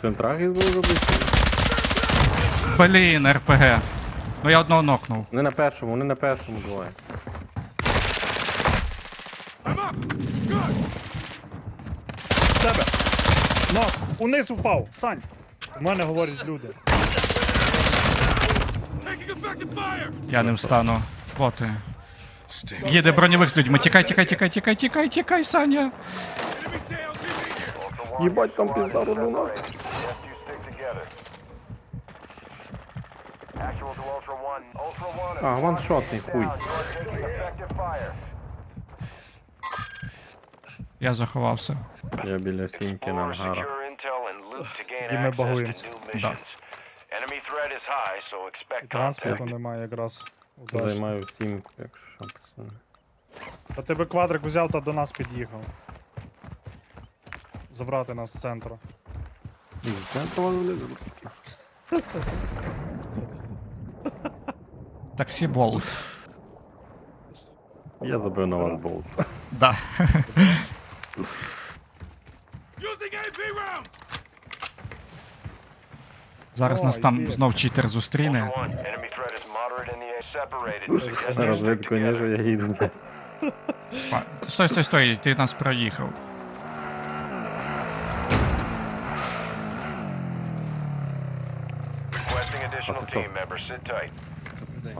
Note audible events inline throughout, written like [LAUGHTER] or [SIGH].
Центрах їх було. Блін, РПГ. Ну я одного нокнув. Вони на першому, вони на першому двоє. Тебе! Но, униз упав! Сань! У мене говорять люди. Я не встану. Боти. Їде броньовик з людьми. Тікай, тікай, тікай, тікай, тікай, тікай, Саня. Їбать, там пізда рулюна. А, ваншотний, хуй. Я заховався. Я біля сіньки на ангарах. І ми багуємося. Да. Транспорту немає якраз. Удачно. Займаю сімку, якщо що, пацани. Та тебе квадрик взяв та до нас під'їхав. Забрати нас з центру. Ні, Центр. [LAUGHS] Таксі болт. Я забив на вас болт. Да. Зараз О, нас там йди. знов читер зустріне. Розвідку не я їду. Стой, стой, стой, ти нас проїхав.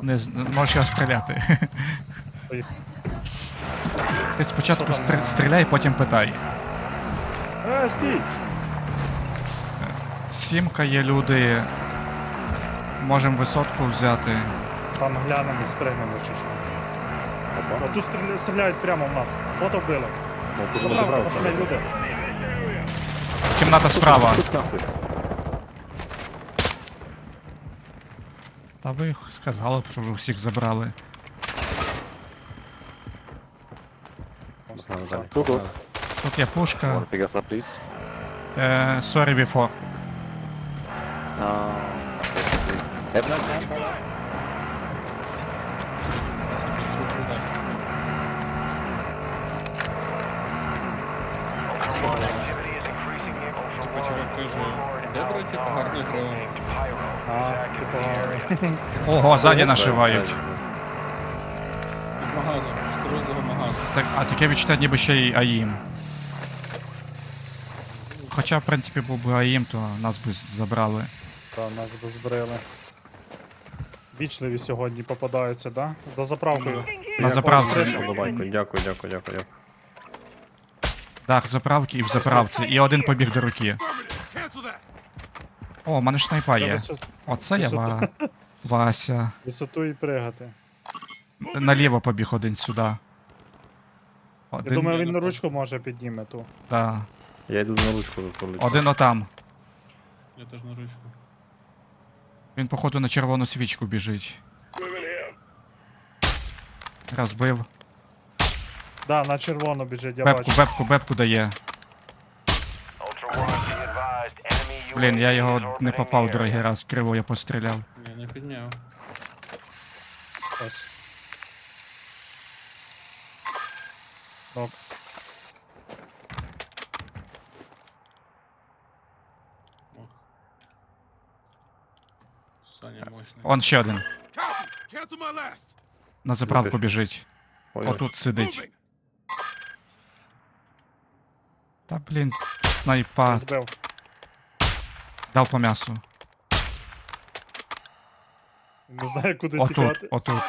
Не можеш його стріляти. Ти спочатку стр- стріляй, потім питай. Е, стій! Сімка є люди. Можемо висотку взяти. Там глянемо і спригнемо чи що. А тут стріля- стріляють прямо в нас. Бота вбили. Ну, тут Забрав, забрав. люди. Кімната справа. Тут нахуй. Та ви сказали б, що вже всіх забрали. Далі. Тут, тут. Тут є пушка. Pick us up, please? Е, sorry before. Uh, have no time. Гарно грав. А, типу, Ого, ззаді нашивають. З магазу, з круглого магазу. Так, а таке відчуття ніби ще й АІМ. Хоча, в принципі, був би АІМ, то нас би забрали. та нас би збрили. Вічливі сьогодні попадаються, да? За заправкою. На заправці. Дякую, дякую, дякую, дякую. Так, заправки і в заправці. І один побіг до руки. О, у мене ж снайпа є. Оце я ва... Вася. Висоту і пригати. Наліво побіг один сюди. Я Один, думаю, він на ручку може підніме ту. та. Я йду на ручку полетів. один отам. Я теж на ручку. Він, походу, на червону свічку біжить. Розбив. Да, на червоно біжить, я Бепку, бачу. бепку, бепку дає. Блін, я його не попав другий раз, криво я постріляв. Я не підняв. Ось. Ок. Саня мощний. Он ще один. На заправку біжить. Отут сидить. Та блін, снайпа. Збив. Дав по м'ясу. Не знаю, куди Отут, тікати. отут.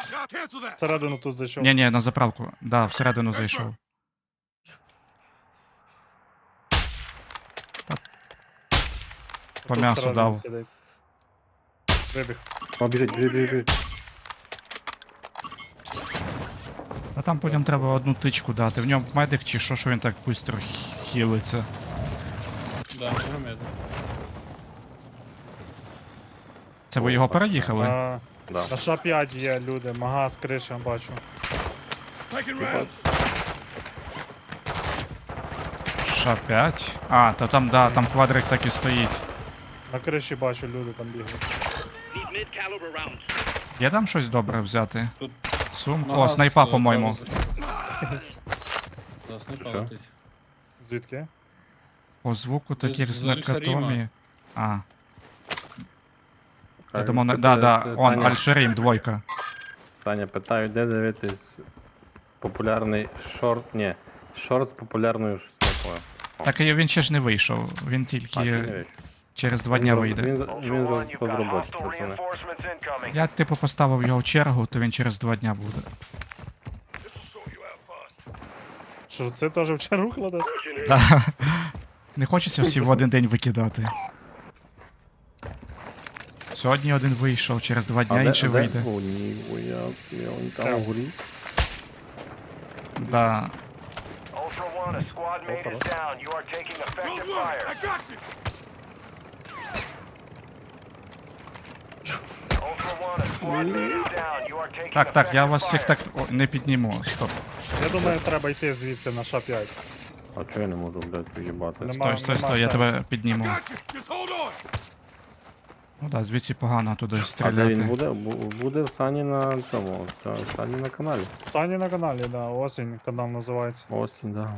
Всередину тут зайшов. Ні, ні, на заправку. Да, всередину зайшов. Та... По Тут м'ясу всередину дав. сидить. Вибіг. О, біжить, біжить, біжить, біжить. А там потім треба одну тичку дати. В ньому медик чи що, що він так швидко хілиться. Да, його медик. Це ви його переїхали? А, Да. на ша 5 є люди, магаз, криша, бачу. Ша 5. А, то там, да, там квадрик так і стоїть. На криші бачу, люди там бігають. Є там щось добре взяти? Тут Сумку. О, снайпа, е, по-моєму. Да, снайпа Що? летить. Звідки? По звуку то З- тільки з з Аль-Шаріма. накатомі. А, я думав, на... да, да, он, Саня, Аль-Шарім, двойка. Саня, питаю, де дивитись популярний шорт. Ні, шорт з популярною снайпою. Так і він ще ж не вийшов. Він А, чи не тільки вийшов? через два Він дня роз- вийде. Він, Ultra він же пацани. Я типу поставив його в чергу, то він через два дня буде. Що це теж в чару кладе? [LAUGHS] Да. Не хочеться всі в один день викидати. Сьогодні один вийшов, через два дня інший вийде. Він там угорі. Да. Ultra One, a squad mate is down. You are taking effective fire. Ultra One, a squad mate is down. You are taking Так, так, я вас всіх так о, не підніму. Стоп. Я думаю, треба йти звідси на Ш5. А чого я не можу, блядь? Нема. Стой, стой, стой, я тебе підніму. Ну да, звідси погано туди А де він стріляти. буде? Бу- Буде в Сані на цьому, в Сані на каналі. Сані на каналі, да, осінь канал називається. Осінь, да.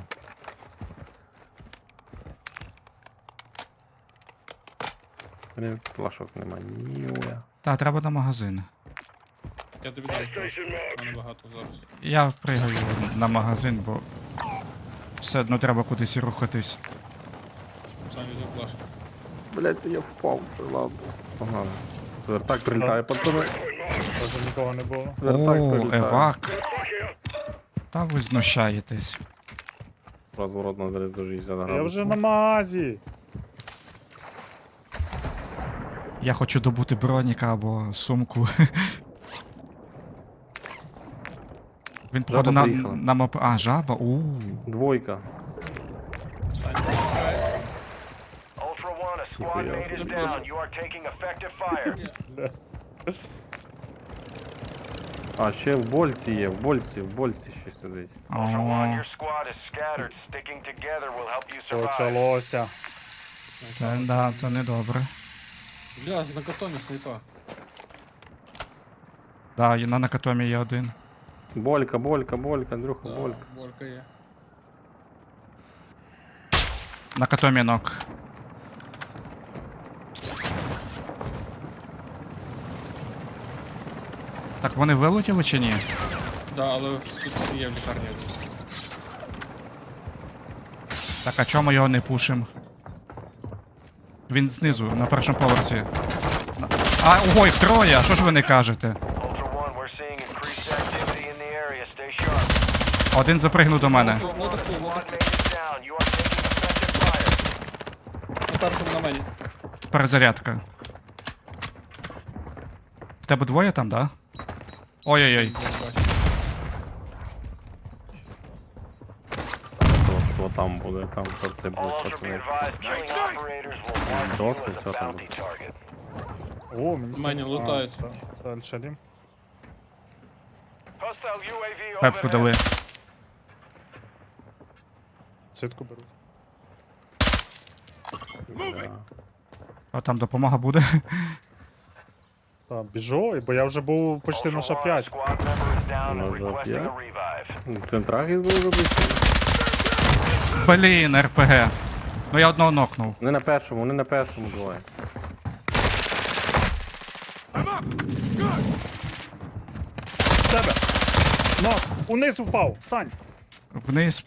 Блін, плашок нема, ніуя. Та, треба на магазин. Я тобі даю. У мене багато зараз. Я пригаю на магазин, бо все одно треба кудись рухатись. Самі заплашки. Блять, я впав вже, ладно. Погнали. Вертак прилітає, пацани. Теж нікого не було. Вертак О, прилітає. евак. Та ви знущаєтесь. Розворот на до 60 градусів. Я вже на магазі. Я хочу добути броніка або сумку. Він походу на, приїхала. на мап... А, жаба? У. Двойка. Саня, squad mate is down. You are taking effective fire. [LAUGHS] А, ще в больці є, в больці, в больці ще сидить. Ultra One, your squad is scattered. Sticking together will help you survive. Почалося. це да, це не добре. Бля, з накатомі снайпа. Да, і на накатомі є один. Болька, болька, болька, Андрюха, Да, болька. Болька є. Накатомі нок. Так вони вилетіли чи ні? Да, але тут є в лікарні. Так, а чому його не пушим? Він знизу, на першому поверсі. На- А, ого, їх троє, а що ж ви не кажете? Ultra One, we're seeing increased activity in the area. Stay sharp. Один запригнув до мене. Ну, таку, Squad таку. down. You are taking effective fire. На першому на мені. Перезарядка. В тебе двоє там, да? Ой-ой-ой. Хто, там буде, там Ultra be пацани. Досить, as там? О, мені Мені все- лутаються. А, це- Аль-Шалім. Пепку дали. Цитку беруть. Да. А там допомога буде. Та, біжу, бо я вже був почти на Ultra One, Ш5. Squad member is down На and Ш5? a revive. В центрах їх буде робити. Блін, РПГ. Ну я одного нокнув. Не на першому, не на першому двоє. Тебе! Ну, униз впав, Сань! Вниз.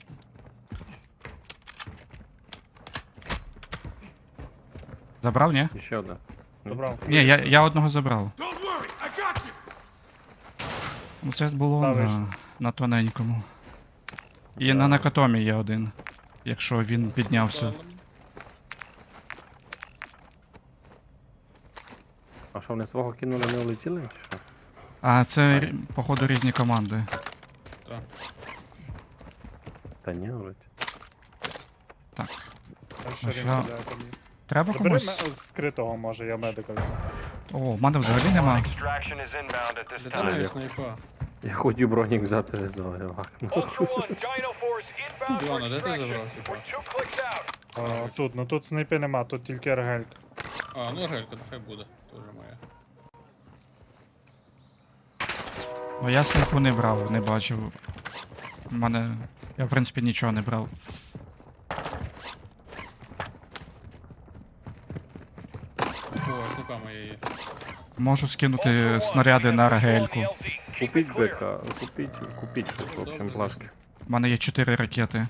Забрав, ні? І ще одна. Добрав. Ні, я, я одного забрав. Ну це було Та на, на тоненькому. І на накатомі є один. Якщо він піднявся. А що, вони свого кинули, не улетіли? Чи що? А це, рі- походу, різні команди. Так. Та ні, вроді. Так. Аль-Шалім що? стріляє по мені. Треба Забери комусь. ме- скритого, може, я медика. візьму. О, в мене взагалі нема. Extraction is inbound at this Для time. є снайпа. Я хотів бронік взяти за евак. Ultra One, Dino Force inbound for Дивана, де ти extraction. забрав. We're two clicks out. А, Тут, ну тут снайпи нема, тут тільки ергелька. А, ну гелька, нехай буде. Тоже моя. Ну я снайпу не брав, не бачив. У мене. Я в принципі нічого не брав. Снупа моя є. Можу скинути снаряди на рагельку. Купіть БК, купіть, купіть щось, в общем, плашки. У мене є 4 ракети.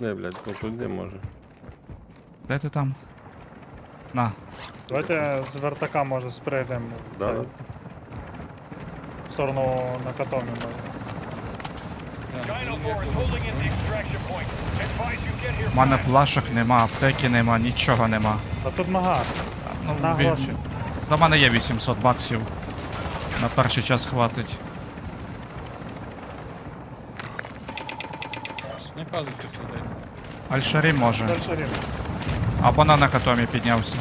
Де, блядь, ну туди може. Де ти там? На. Давайте з вертака може сприйдемо в Да, да. в сторону на катомі може. У мене плашок нема, аптеки нема, нічого нема. А тут магаз. Ну, На ві- гроші. До мене є 800 баксів. На перший час хватить. Альшарі може. Дальше рівно. Або на накатомі піднявся.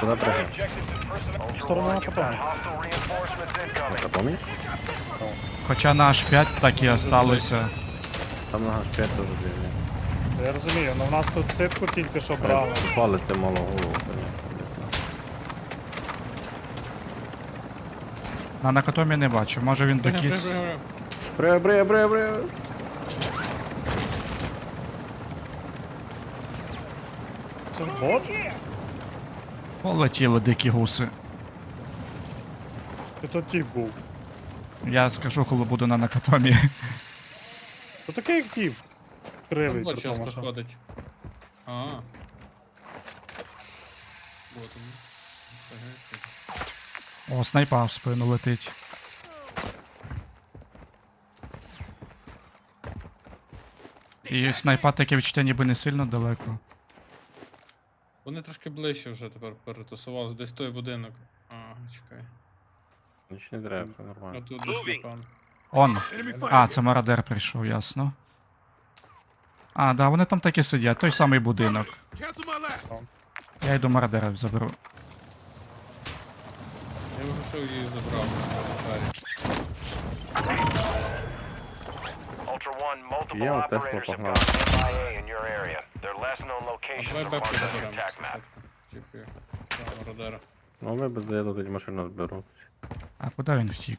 Куди пригай? В сторону на катомі. Помні? Хоча на H5 так і осталися. Там на H5 теж дві. Я розумію, але в нас тут ситку тільки що брали. Палите мало голову. На накатомі не бачу. Може він докіс. Бре, бре, бре, бре. Це бот? Полетіли дикі гуси. Ти тут тіп був. Я скажу, коли буду на накатомі. То такий як тіп. Кривий, Там при часто тому, що. ходить. А. Вот він. Ага. О, снайпа в спину летить. І снайпа таке відчуття ніби не сильно далеко. Вони трошки ближче вже тепер перетасувалися. Десь той будинок. А, чекай. Ніч не треба, все нормально. тут десь Степан. Он. А, це мародер прийшов, ясно. А, да, вони там таки сидять, той самий будинок. Я йду мародера заберу. Я вирішив її забрав. Ultra One, multiple Я от operators have погнав. gone MIA in your area. Their less known locations Давай are бепку on your заберемо. attack map. Ну ми без заїду тоді машину зберу. А куди він втік?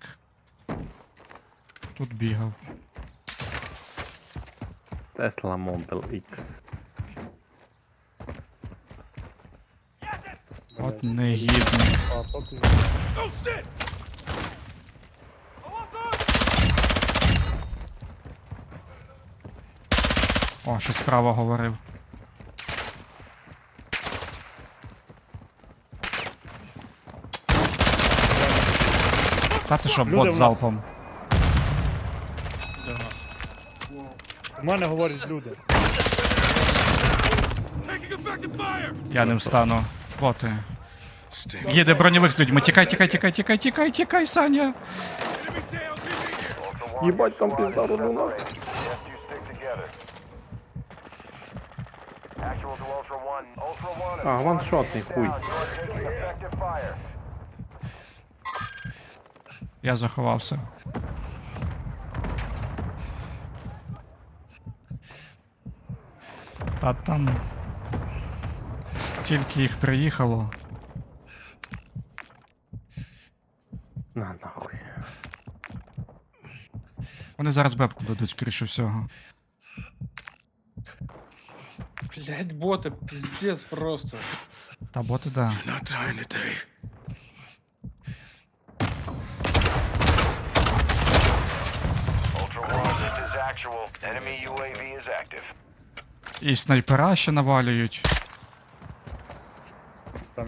Тут бігав. Tesla Model X. От негідний. О, щось справа говорив. Та ти що, Люди бот нас. залпом. Де в нас? У мене говорять люди. Я не встану. Боти. Їде броньовик з людьми. Тікай, тікай, тікай, тікай, тікай, тікай, Саня. Ебать, там пизда Operators рванула. separated. Best you stick together. Actual to Ultra One. Ultra One, А, if ваншотний, down, хуй. you are taking effective fire. Я заховався. Та там. Стільки їх приїхало. На нахуй. Вони зараз бебку дадуть, скоріше всього. Блять, боти, пиздец просто. Та боти, да. І снайпера ще навалюють. Там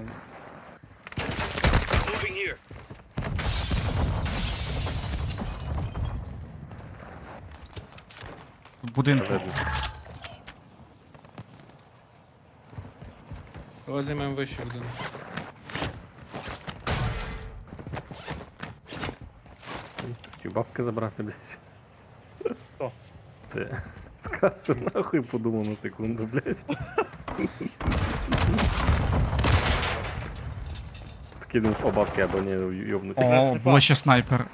В будинку. Займемо вище один. Бабки забрати, блядь. Хто? Ти. [LAUGHS] Скасу нахуй подумав на секунду, блядь. Думав, о, бабки або не йобнуті. О, було ще снайпер.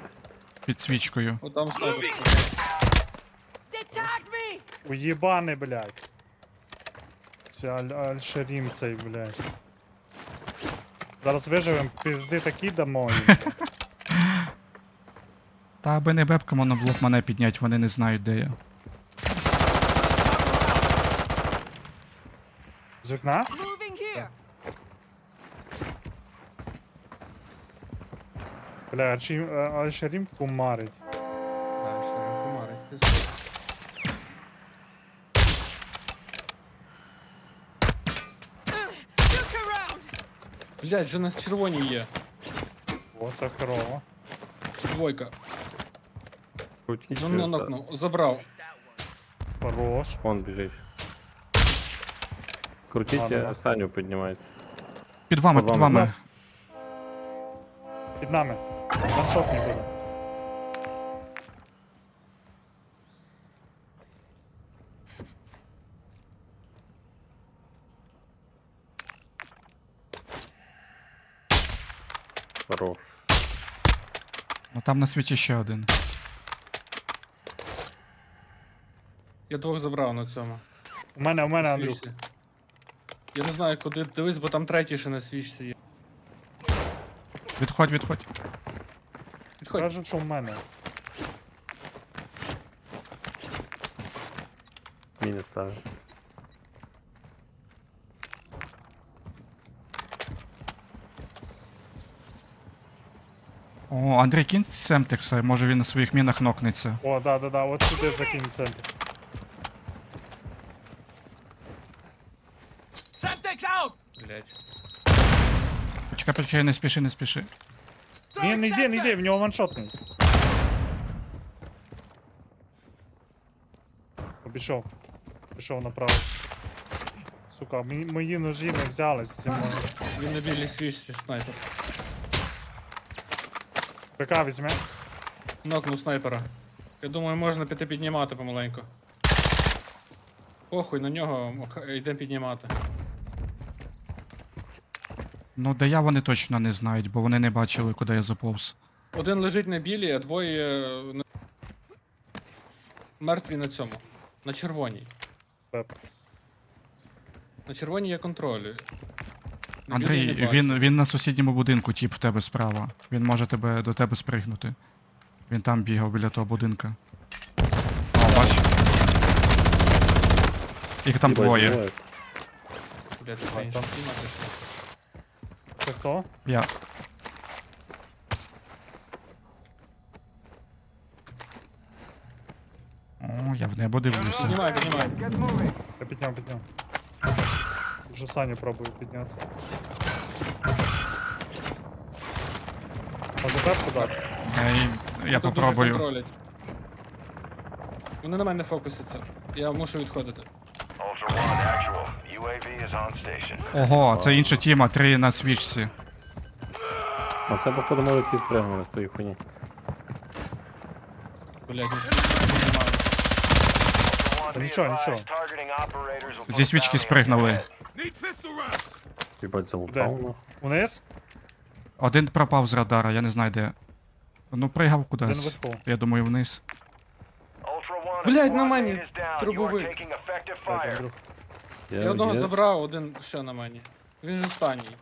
Під свічкою. О, там снайпер. Уєбаний, блядь. Це аль Аль-Шарім цей, блядь. Зараз виживем, пізди такі дамо. Та аби не бебка, воно було б мене піднять, вони не знають, де я. З вікна? Moving here. Бля, а чи а, а ще рім кумарить. Так, що він комарить. Пиздець. Look around. Блядь, вже на червоній є. О, це херово. Двойка. Крутіть. Ну, е, нокнув. Забрав. Хорош. Вон біжить. Крутіть, Ладно, ладно. Саню піднімайте. Під вами, Під під вами. вами. Під нами. Ваншотний буде. Хорош. Ну там на світі ще один. Я двох забрав на цьому. У мене, у мене, Андрюх. свічці. Я не знаю, куди дивись, бо там третій ще на свічці є. Відходь, відходь. Підходь. Кажуть, що в мене. Міни ставить. О, Андрій кінь Семтекса, може він на своїх мінах нокнеться. О, да, да, да, от сюди закинь центр. Semtex out. Блядь. Почекай, почекай, не спіши, не спіши. Ні, не йди, не йди, в нього ваншотний. Обійшов. Пішов направо. Сука, мої, мої ножі не взялись зі мною. Він на білій свічці снайпер. ПК візьме. Нокнув снайпера. Я думаю, можна піти піднімати помаленьку. Похуй на нього, йдемо піднімати. Ну, де я вони точно не знають, бо вони не бачили, куди я заповз. Один лежить на білій, а двоє. е, на- Мертві на цьому. На червоній. Пеп. На червоній я контролюю. На білій Андрій, не бачу. він, він на сусідньому будинку, тіп в тебе справа. Він може тебе до тебе спригнути. Він там бігав біля того будинка. О, бач. Їх там Їбать, двоє. Блядь, це інша пішла. Це хто? Я. О, я в небо дивлюся. Піднімай, піднімай. Я підняв, підняв. Вже Саню пробую підняти. Може пепку дати? Я, й- я Тут дуже попробую. контролять. Вони на мене фокусяться. Я мушу відходити. Ultra One, actual. UAV is on station. Ого, це інша тіма, три на свічці. А це походу може ті спригнули з тої хуйні. Блядь, нічого, нічого. Зі свічки спригнули. Їбать, залутав, ну. Униз? Один пропав з радара, я не знаю де. Ну, пригав Один кудись. вверху. Я думаю, вниз. A на мені трубовик. Андрюх. Я одного є. забрав, один ще на мені. Він же останній.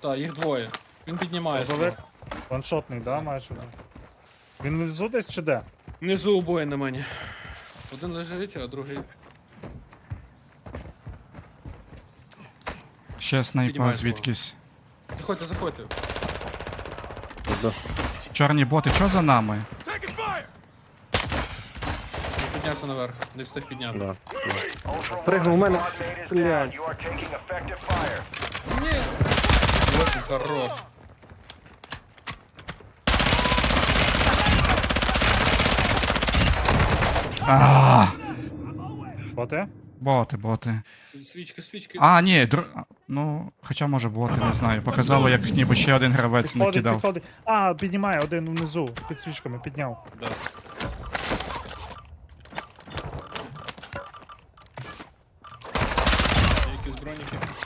Так, їх двоє. Він піднімає. Ваншотний, да, майже? Він внизу десь чи де? Внизу обоє на мені. Один лежить, а другий. Ще снайпа Піднімаю звідкись. Заходьте, заходьте. Пизда. Чорні боти, що за нами? Піднявся наверх. Не встиг підняти. Да. Пригнув у мене. Блядь. Ні. Ось хорош. А, Боти? боти, боти. Свічки, свічки. А, ні, др... ну, хоча може боти, не знаю. Показало, як ніби ще один гравець Підходить, накидав. підходить. А, піднімає один внизу, під свічками, підняв. Да.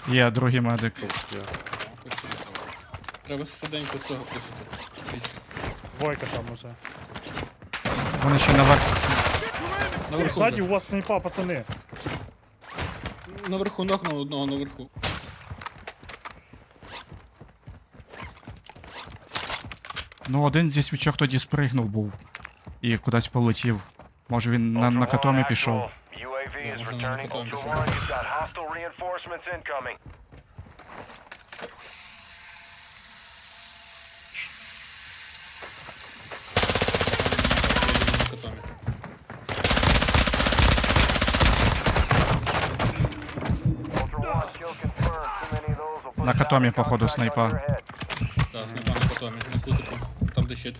Є, другий медик. Треба студенько цього пишити. Двойка там уже. Вони ще наверх. Наверху. Ззаді вже. у вас снайпа, пацани. Наверху нокнув одного наверху. Ну, один зі свічок тоді спригнув був. І кудись полетів. Може він на, на One, катомі пішов. UAV UAV Yeah, is we're gonna returning. put on Ultra the One, you've got hostile reinforcements incoming. На котомі. Ultra One, kill confirmed. Too many of those will put На a котомі, bounty походу, contract on снайпа. your head. Да, снайпа на котомі, на кутику. Там де щит.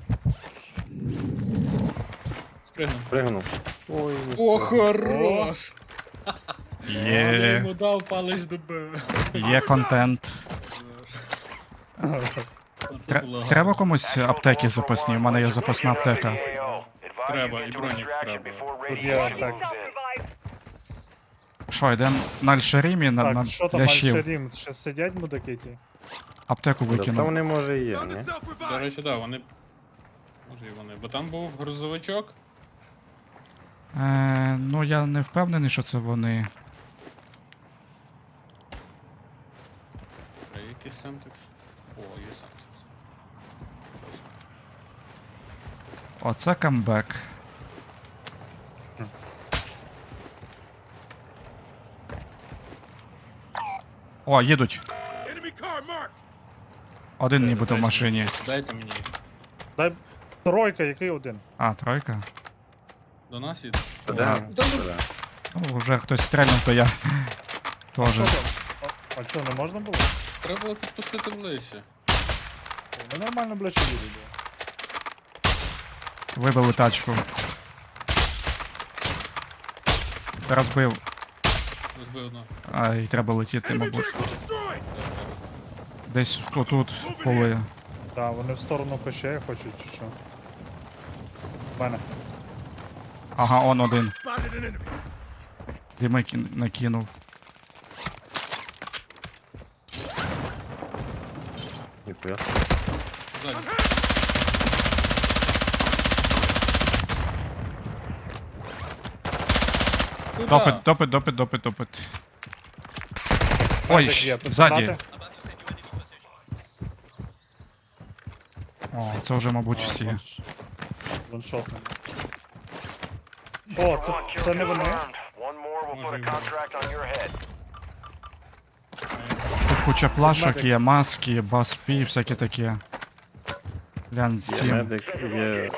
Спригнув. Пригнув. Ой, О, хорош! Я Є, йому дав палець до є контент. Тре- Треба комусь аптеки запасні, у мене є запасна аптека. Треба, і бронік треба. Тут є так. Що, йдемо на Альшерімі на, на Так, що там для щів. Альшерім? Ще сидять мудаки ті? Аптеку Та викинув. вони може і є, ні? До речі, да, вони. Може і вони. Бо там був грузовичок. Е, ну я не впевнений, що це вони. Е, Якийсь Семтекс. О, є Семтекс. Оце камбек. О, їдуть. Один нібито в машині. Дайте мені. Дай тройка, який один? А, тройка. До нас іде. Да, да. Ну, вже хтось стрельнув, то я? [LAUGHS] А, а що, не можна було? Треба було підпустити ближче. Ми нормально ближче їдемо. Вибили тачку. Розбив. Розбив одного. А, і треба летіти, мабуть. Десь отут були. Так, вони в сторону кощея хочуть чи що? В мене. Ага, он один. Дими кін- накинув. Ніхуя. Ззаді. Куда? Допит, допит, допит, допит, допит. Ой, щ- ззаді. О, це вже, мабуть, всі. ванш- Ваншотний. О, це, це не вони? Може, і on your head. Тут куча плашок є, маски, баспі, всяке таке. Глянь, Є сім. медик, є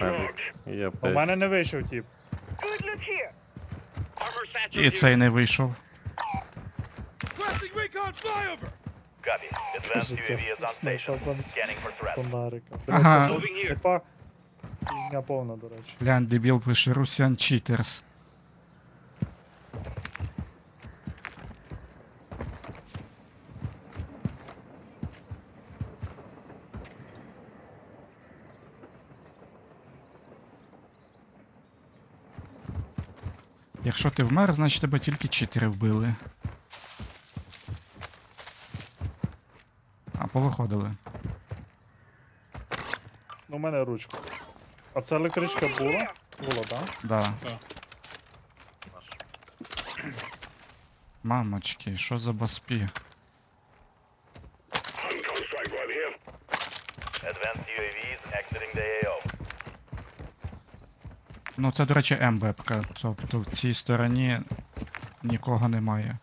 медик, є У мене не вийшов тип. І цей не вийшов. Copy. Снайпа замість фонарика. Ага. Ага. Снайпа повна, до речі. Глянь, дебіл пише Russian Cheaters. Якщо ти вмер, значить тебе тільки читери вбили. А, повиходили. Ну, у мене ручка. А це електричка була? Була, так? Да. Так. Мамочки, що за баспі? Advanced UAVs exiting the AO. Ну, це, до речі, М-вебка, тобто в цій стороні нікого немає.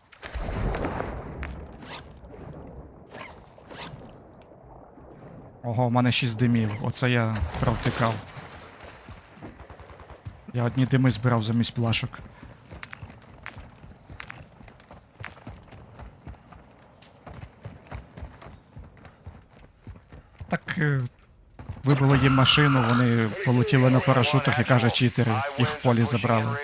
Ого, в мене 6 димів, оце я провтикав. Я одні дими збирав замість плашок. Так е, вибило їм машину, вони полетіли на парашутах і каже читери, їх в полі забрали.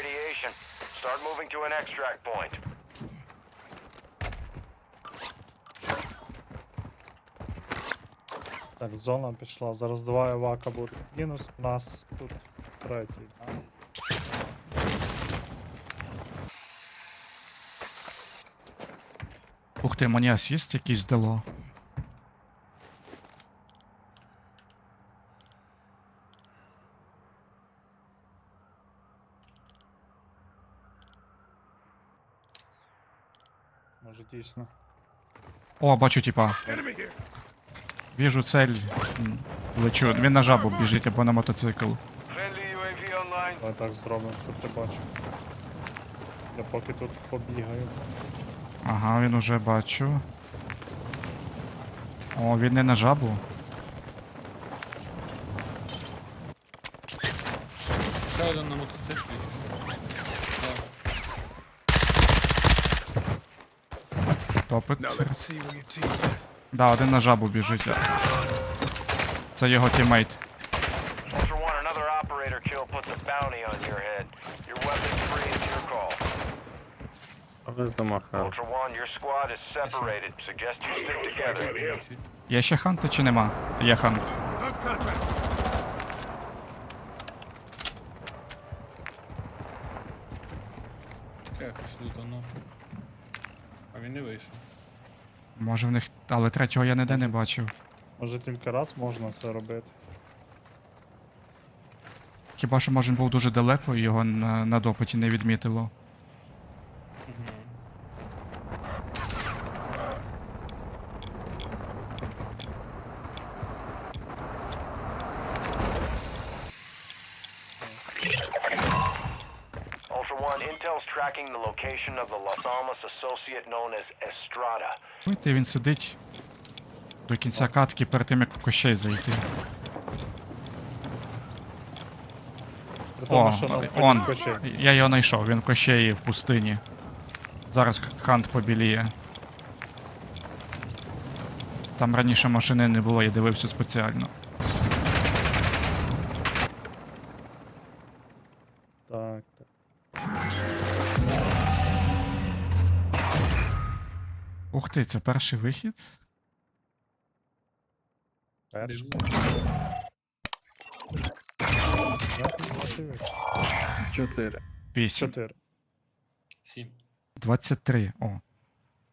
Так, зона пішла. Зараз два евака будуть. Мінус у нас тут третій. так? Ух ти, мені асіст якийсь дало. Може дійсно. О, бачу типа. Віжу цель. Лечу. Він на жабу біжить або на мотоцикл. Давай так зробимо, щоб ти бачив. Я поки тут побігаю. Ага, він уже бачу. О, він не на жабу. Ще один на мотоциклі. чи що? Да. Топит. Да, один на жабу біжить. Це його тімейт. Ultra One, another operator kill puts a bounty on your head. Your weapon's free, it's your call. А ви замахали. Ultra One, your squad is separated. Suggest you stick together. Є ще ханти чи нема? Є хант. Таке якось лутано. А він не вийшов. Може в них. Але третього я ніде не бачив. Може тільки раз можна це робити. Хіба що може він був дуже далеко і його на, на допиті не відмітило. Угу. Ultra One, Intel's tracking the location of the Los Alamos associate known as Estrada. Чуєте, він сидить до кінця катки перед тим, як в кощей зайти. При тому, О, що он. кощей. Я його знайшов, він в кощеї в пустині. Зараз хант побіліє. Там раніше машини не було, я дивився спеціально. Ти, це перший вихід? Перший. Чотири. Вісім. Чотири. Сім. 23. О.